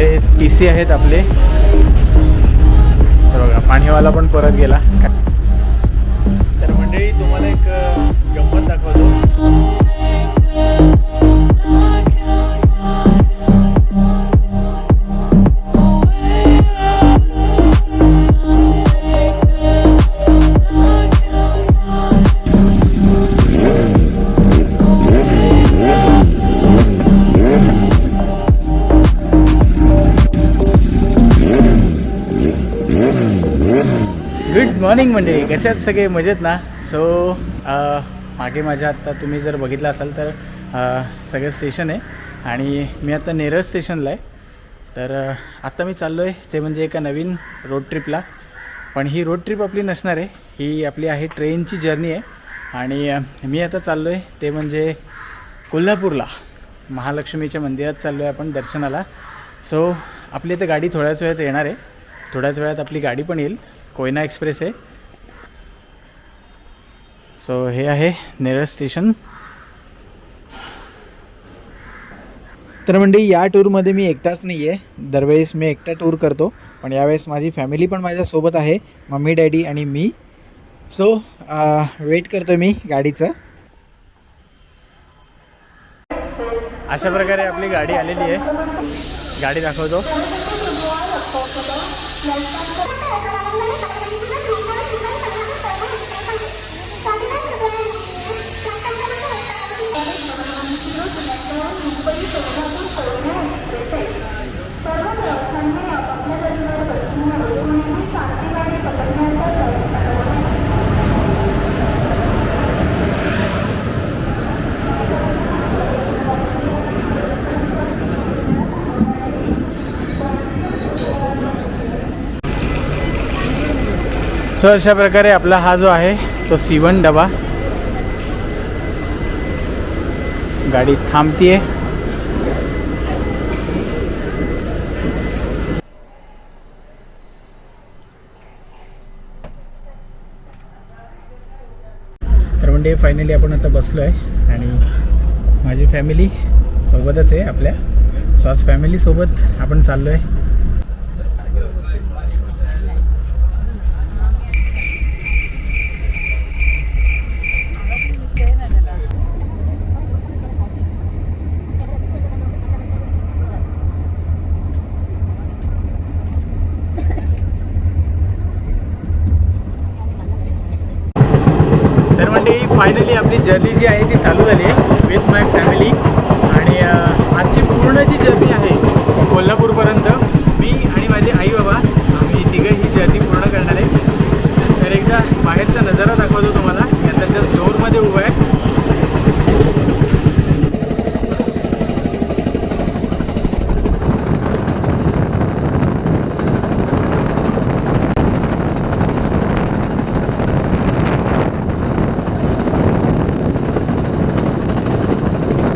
हे T C आहेत आपले. बघा पाणीवाला पण परत गेला. तर मंडळी तुम्हाला एक मॉर्निंग मंडळी कसे आहेत सगळे मजेत ना? सो मागे माझ्या आत्ता तुम्ही जर बघितलं असाल तर सगळं स्टेशन आहे आणि मी आता नेरळ स्टेशनला आहे. तर आत्ता मी चाललो आहे ते म्हणजे एका नवीन रोड ट्रिपला पण ही रोड ट्रिप आपली नसणार आहे. ही आपली आहे ट्रेनची जर्नी आहे. आणि मी आता चाललो आहे ते म्हणजे कोल्हापूरला. महालक्ष्मीच्या मंदिरात चाललो आहे आपण दर्शनाला. सो आपली आता गाडी थोड्याच वेळात येणार आहे. थोड्याच वेळात आपली गाडी पण येईल. कोयना एक्सप्रेस आहे. सो हे आहे नेरळ स्टेशन. तर म्हणजे या टूरमध्ये मी एकटाच नाही आहे. दरवेळेस मी एकटा टूर करतो. पण यावेळेस माझी फॅमिली पण माझ्यासोबत आहे. मम्मी डॅडी आणि मी. सो वेट करतो मी गाडीचं. अशा प्रकारे आपली गाडी आलेली आहे. गाडी दाखवतो. सो अशा प्रकारे आपला हा जो आहे तो सीवन डबा. गाडी थांबतीये. तर म्हणजे फायनली आपण आता बसलो आहे आणि माझी फॅमिली सोबतच आहे आपल्या. सो आज फॅमिलीसोबत आपण चाललो आहे फायनली आपली जर्नी जी आहे ती चालू झाली आहे विथ माय फॅमिली आणि आजची पूर्ण जी जर्नी आहे कोल्हापूरपर्यंत मी आणि माझे आई बाबा आम्ही तिघं ही जर्नी पूर्ण करणार आहे. तर एकदा बाहेरचा नजारा दाखवतो तुम्हाला. मी आता जस्ट डोअरमध्ये उभं आहे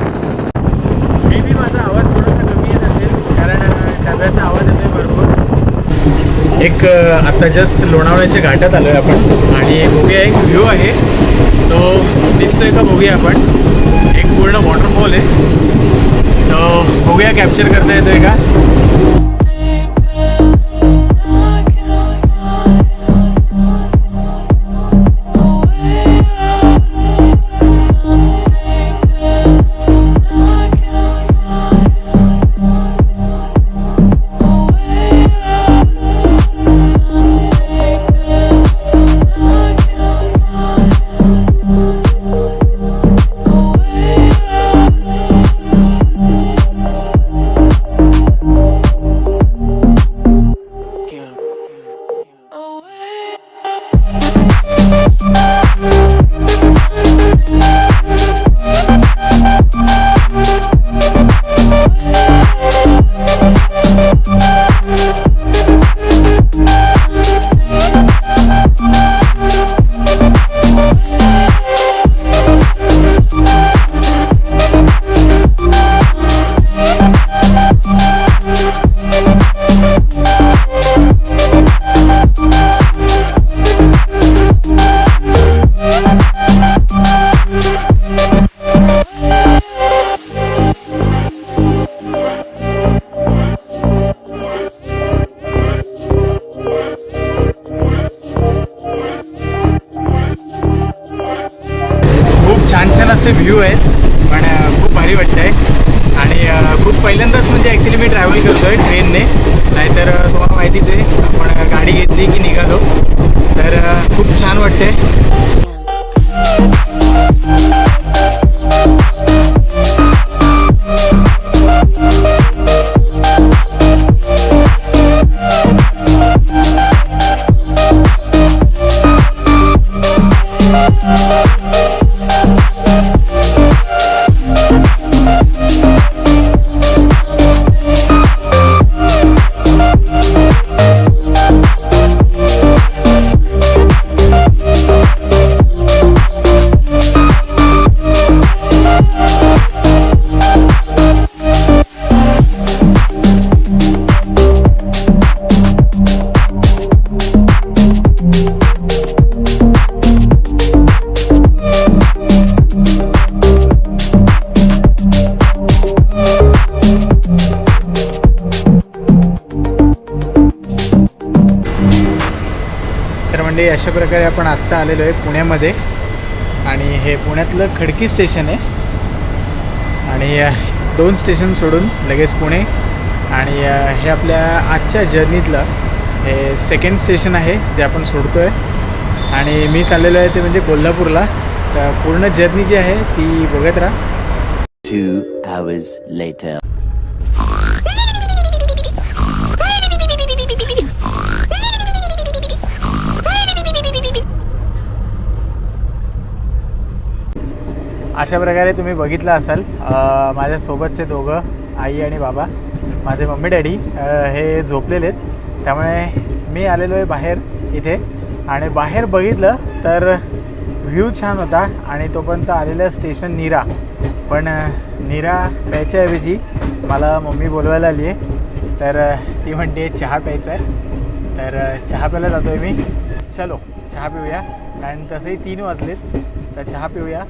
मे बी माझा आवाज थोडासा कमी येत असेल कारण अ, डब्याचा आवाज येतोय भरपूर एक अ, आता जस्ट लोणावळ्याच्या घाटात आलो आहे आपण. आणि बघूया एक व्ह्यू आहे. तो दिसतोय का बघूया आपण. एक पूर्ण वॉटरफॉल आहे. तो बघूया कॅप्चर करता येतोय का? तिथे आपण गाडी घेतली की निघालो. तर खूप छान वाटते मंडळी अशा प्रकारे आपण आत्ता आलेलो आहे पुण्यामध्ये. आणि हे पुण्यातलं खडकी स्टेशन आहे. आणि दोन स्टेशन सोडून लगेच पुणे. आणि हे आपल्या आजच्या जर्नीतलं हे सेकंड स्टेशन आहे जे आपण सोडतो आहे आणि मी चाललेलो आहे ते म्हणजे कोल्हापूरला. तर पूर्ण जर्नी जी आहे ती बघत राहा. अशा प्रकारे तुम्ही बघितलं असाल माझ्यासोबतचे दोघं आई आणि बाबा माझे मम्मी डॅडी हे झोपलेले आहेत. त्यामुळे मी आलेलो आहे बाहेर इथे. आणि बाहेर बघितलं तर व्ह्यू छान होता आणि तोपर्यंत आलेलं स्टेशन नीरा. पण नीरा प्यायच्याऐवजी मला मम्मी बोलवायला आली आहे. तर ती म्हणते चहा प्यायचा आहे तर चहा प्यायला जातो आहे मी. चलो चहा पिऊया. कारण तसंही तीन वाजलेत. तर चहा पिऊया.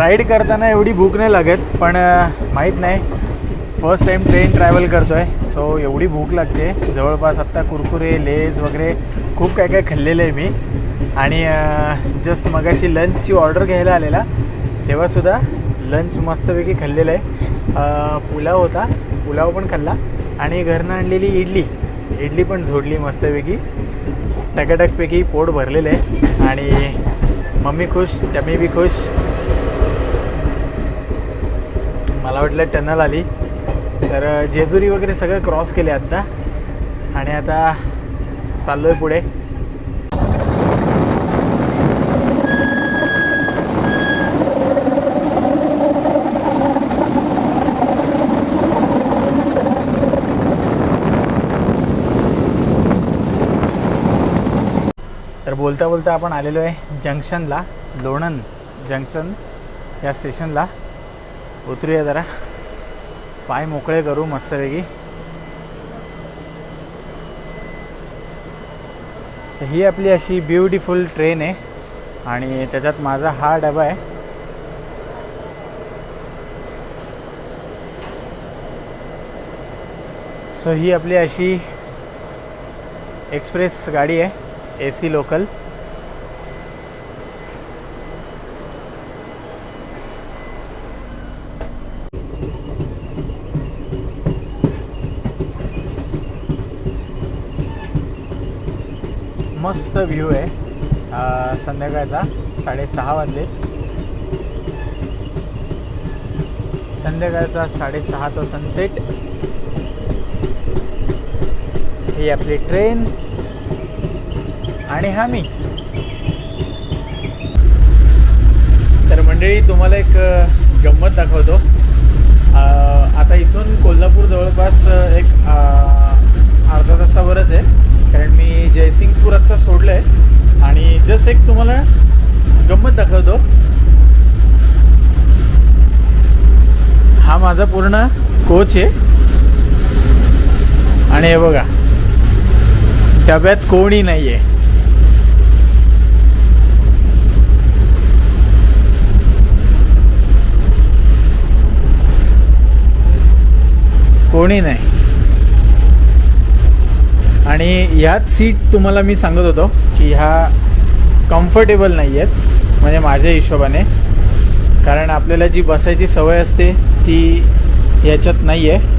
राईड करताना एवढी भूक नाही लागत पण माहीत नाही. फर्स्ट टाईम ट्रेन ट्रॅव्हल करतो आहे सो एवढी भूक लागते. जवळपास आत्ता कुरकुरे लेज वगैरे खूप काय काय खाल्लेलं आहे मी. आणि जस्ट मगाशी लंचची ऑर्डर घ्यायला आलेला तेव्हासुद्धा लंच मस्तपैकी खाल्लेलं आहे. पुलाव होता पुलाव पण खाल्ला. आणि घरनं आणलेली इडली इडली पण झोडली मस्तपैकी. टकाटकपैकी पोट भरलेलं आहे. आणि मम्मी खुश टमी बी खुश. मला वाटलं टनल आली. तर जेजुरी वगैरे सगळं क्रॉस केले आत्ता. आणि आता चाललो आहे पुढे. तर बोलता बोलता आपण आलेलो आहे जंक्शनला लोणंद जंक्शन या स्टेशनला. उतरूया जरा. पाय मोकळे करू मस्तपैकी. ही आपली अशी ब्युटिफुल ट्रेन आहे आणि त्याच्यात माझा हा डबा आहे. सो ही आपली अशी एक्सप्रेस गाडी आहे ए सी लोकल मस्त व्ह्यू आहे. संध्याकाळचा साडेसहा वाजलेत. संध्याकाळचा साडेसहाचा सनसेट ही आपली ट्रेन आणि हा मी. तर मंडळी तुम्हाला एक गंमत दाखवतो. एक तुम्हाला गंमत दाखवतो. हा माझा पूर्ण कोच आहे. आणि हे बघा डब्यात कोणी नाही आहे कोणी नाही. आणि ह्याच सीट तुम्हाला मी सांगत होतो की ह्या कम्फर्टेबल नाही आहेत म्हणजे माझ्या हिशोबाने. कारण आपल्याला जी बसायची सवय असते ती याच्यात नाही आहे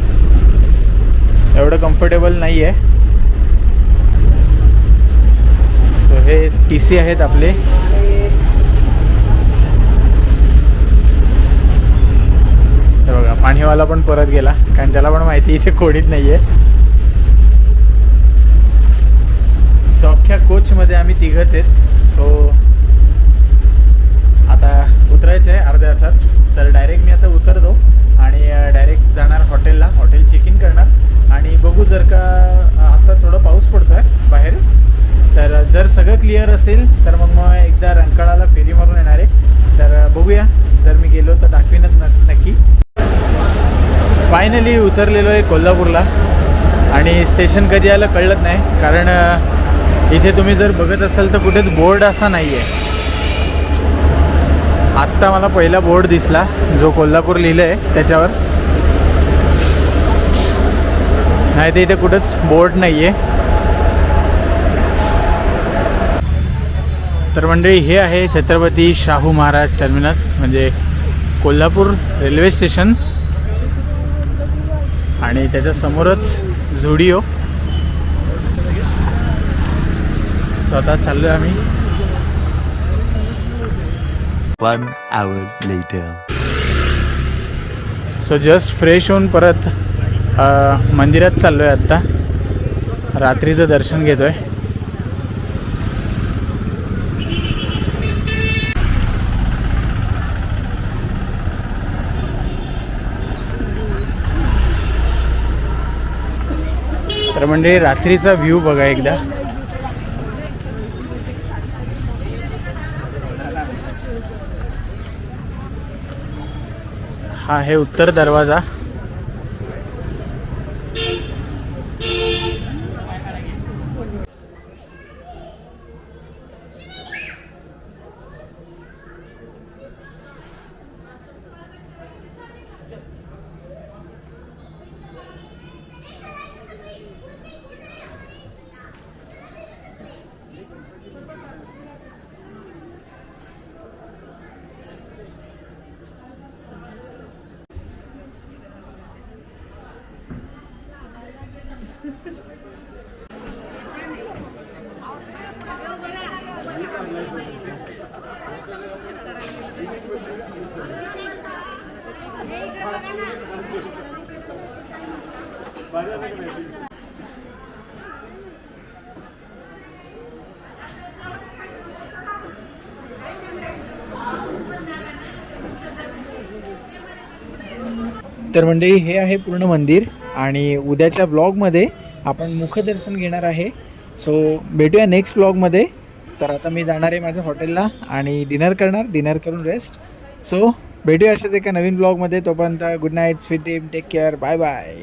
एवढं कम्फर्टेबल नाही आहे सो हे टी सी आहेत आपले. बघा पाणीवाला पण परत गेला कारण त्याला पण माहिती इथे कोणीच नाही आहे सो अख्ख्या कोचमध्ये आम्ही तिघंच आहेत. सो आता उतरायचं आहे अर्ध्या तासात. तर डायरेक्ट मी आता उतरतो आणि डायरेक्ट जाणार हॉटेलला. हॉटेल चेक इन करणार. आणि बघू जर का आता थोडं पाऊस पडतो आहे बाहेर. तर जर सगळं क्लिअर असेल तर मग मग एकदा रंकाळाला फेरी मारून येणार आहे. तर बघूया. जर मी गेलो तर दाखवीनच नक्की. फायनली उतरलेलो आहे कोल्हापूरला. आणि स्टेशन कधी आलं कळलंच नाही. कारण इथे तुम्ही जर बघत असाल तर कुठेच बोर्ड असा नाही आहे आत्ता मला पहिला बोर्ड दिसला जो कोल्हापूर लिहिलं आहे त्याच्यावर. नाही तर इथे कुठंच बोर्ड नाही आहे तर मंडळी हे आहे छत्रपती शाहू महाराज टर्मिनस म्हणजे कोल्हापूर रेल्वे स्टेशन. आणि त्याच्यासमोरच झुडिओ. स्वतः चाललो आहे आम्ही. One hour later. So just fresh होऊन परत मंदिरात चाललो आहे आत्ता. रात्रीचं दर्शन घेतो आहे तर म्हणजे रात्रीचा व्ह्यू बघा एकदा. हा आहे उत्तर दरवाजा. तर मंडळी हे आहे पूर्ण मंदिर आणि उद्याच्या ब्लॉगमध्ये आपण मुखदर्शन घेणार आहे. सो भेटूया नेक्स्ट ब्लॉगमध्ये तर आता मी जाणार आहे माझ्या हॉटेलला आणि डिनर करणार डिनर करून रेस्ट सो भेटूया अशाच एका नवीन ब्लॉगमध्ये तोपर्यंत good night sweet team take care bye bye